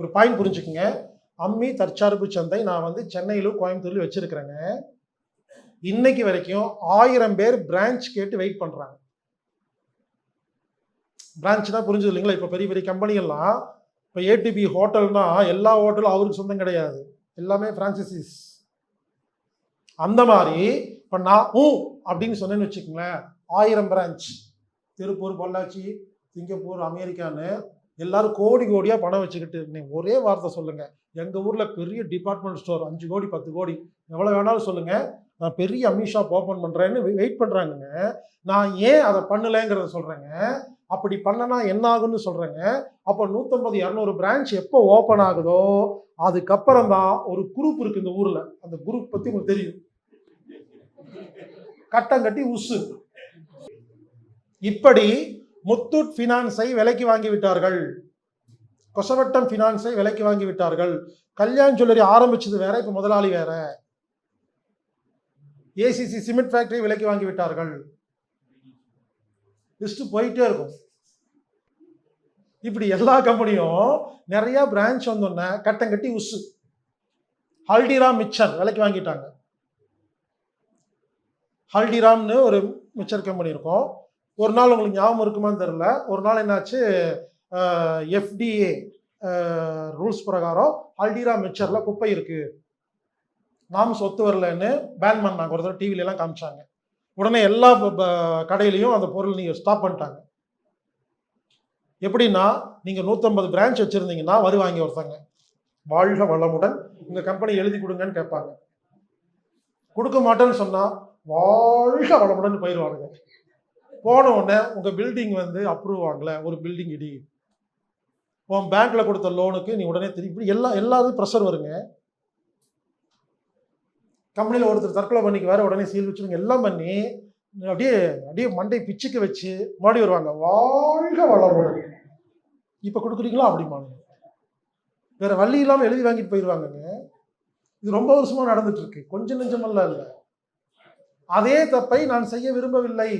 ஒரு பாயிண்ட் புரிஞ்சுக்குங்க. அம்மி தற்சார்பு சந்தை நான் வந்து சென்னையிலும் கோயம்புத்தூர்லையும் வச்சிருக்கிறேங்க. இன்னைக்கு வரைக்கும் ஆயிரம் பேர் பிரான்ச் கேட்டு வெயிட் பண்றாங்க. பிரான்ச் தான் புரிஞ்சது இல்லைங்களா? இப்போ பெரிய பெரிய கம்பெனிகள்லாம் இப்போ ஏடிபி ஹோட்டல்னா எல்லா ஹோட்டலும் அவருக்கு சொந்தம் கிடையாது. எல்லாமே பிரான்சிசிஸ் அந்த மாதிரி இப்போ நான் ஊ அப்படின்னு சொன்னேன்னு வச்சுக்கோங்களேன். ஆயிரம் பிரான்ச் திருப்பூர் பொள்ளாச்சி சிங்கப்பூர் அமெரிக்கான்னு எல்லாரும் கோடி கோடியாக பணம் வச்சுக்கிட்டு நீங்க ஒரே வார்த்தை சொல்லுங்கள் எங்கள் ஊரில் பெரிய டிபார்ட்மெண்ட் ஸ்டோர் அஞ்சு கோடி பத்து கோடி. எவ்வளோ வேணாலும் சொல்லுங்கள் நான் பெரிய அம்மி ஷாப் ஓப்பன் பண்ணுறேன்னு வெயிட் பண்ணுறாங்கங்க நான் ஏன் அதை பண்ணலைங்கிறத சொல்கிறேங்க அப்படி பண்ணனா என்ன ஆகும்னு சொல்கிறேங்க அப்போ நூற்றம்பது இரநூறு பிரான்ச் எப்போ ஓப்பன் ஆகுதோ அதுக்கப்புறம் தான் ஒரு குரூப் இருக்கு இந்த ஊரில். அந்த குரூப் பற்றி உங்களுக்கு தெரியும். கட்டம் கட்டி உசு. இப்படி முத்தூட் ஃபினான்ஸை விலைக்கு வாங்கி விட்டார்கள் கொசவட்டம் ஃபினான்ஸை விலைக்கு வாங்கி விட்டார்கள் கல்யாண் ஜுவல்லரி ஆரம்பிச்சது வேற இப்ப முதலாளி வேற. ஏசிசி சிமெண்ட் ஃபேக்டரி விலைக்கு வாங்கி விட்டார்கள் லிஸ்ட் போயிட்டே இருக்கும். இப்படி எல்லா கம்பெனியும் நிறைய பிரான்ச் வந்தோடனே கட்டம் கட்டி உசு ஹல்டிராம் மிச்சர் விலைக்கு வாங்கிட்டாங்க. ஹல்டிராம்னு ஒரு மிச்சர் கம்பெனி இருக்கும். ஒரு நாள் உங்களுக்கு ஞாபகம் இருக்குமான்னு தெரில ஒரு நாள் என்னாச்சு? எஃப்டிஏ ரூல்ஸ் பிரகாரம் ஹல்டிரா மிக்சரில் குப்பை இருக்குது நாம் சொத்து வரலன்னு பேன் பண்ணாங்க. ஒரு தடவை டிவிலெலாம் காமிச்சாங்க. உடனே எல்லா ப- ப- கடையிலையும் அந்த பொருள் நீங்கள் ஸ்டாப் பண்ணிட்டாங்க. எப்படின்னா நீங்கள் நூற்றம்பது பிரான்ச் வச்சுருந்தீங்கன்னா வாங்கி ஒருத்தங்க. வாழ்க வளமுடன். உங்கள் கம்பெனி எழுதி கொடுங்கன்னு கேட்பாங்க. கொடுக்க மாட்டேன்னு சொன்னால் வாழ்க வளமுடன் போயிடுவானுங்க போன உடனே உங்கள் பில்டிங் வந்து அப்ரூவ் ஆகல ஒரு பில்டிங் இடி. உன் பேங்க்கில் கொடுத்த லோனுக்கு நீ உடனே திருப்பி எல்லா எல்லாரும் ப்ரெஷர் வருங்க. கம்பெனியில் ஒருத்தர் தற்கொலை பண்ணிக்கு வேற உடனே சீல் வச்சுருங்க எல்லாம் பண்ணி அப்படியே அப்படியே மண்டை பிச்சுக்கு வச்சு மாடி வருவாங்க. வாழ்க வளரும் இப்போ கொடுக்குறீங்களா? அப்படிமாங்க வேறு வழி இல்லாமல் எழுதி வாங்கிட்டு போயிடுவாங்கங்க இது ரொம்ப வருஷமாக நடந்துட்டு இருக்கு. கொஞ்சம் நெஞ்சமெல்லாம் இல்லை. அதே தப்பை நான் செய்ய விரும்பவில்லை.